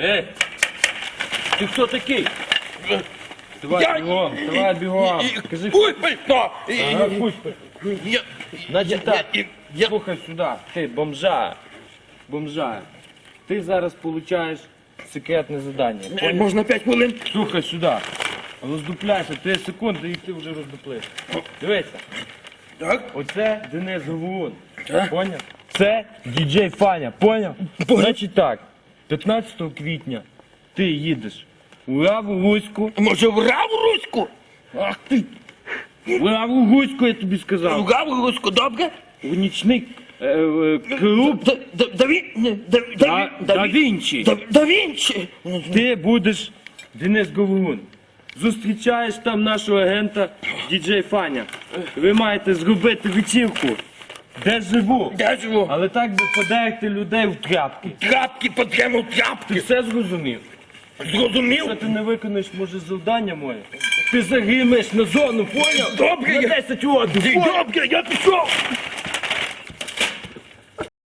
Ей! Ти хто такий? Давай Я- бігом, давай бігом. Кажи, Ой, ой, no, Ага, пусть. я- Значить так, я- я- слухай сюди, ти бомжа. Бомжа. Ти зараз получаєш секретне завдання. Е? Можна 5 хвилин? Слухай сюди. Роздупляйся, 3 секунди і ти вже роздуплиш. Дивися, Так. оце Денис Говун. Так. Поняв? Це діджей Фаня, поняв? Значить так, 15 квітня ти їдеш у Лаву Гуську. Може в раву руську? Ах ти! В Лаву Гуську я тобі В сказав. раву руську, добре? У нічний е, е, клуб Да- да- да Він- не, да- да Да, Він- да да Він- Вінчі. Да- Да Вінчі. Ти будеш Денис Говун. Зустрічаєш там нашого агента діджей Фаня. Ви маєте зробити вечірку, де живу. Де живу. Але так подерти людей в тряпки. Тряпки потрібно Ти тряпки. все зрозумів? Зрозумів? Якщо ти не виконаєш, може, завдання моє, ти загинеш на зону, поняв? Добре, На я- 10 років. Добре, я пішов.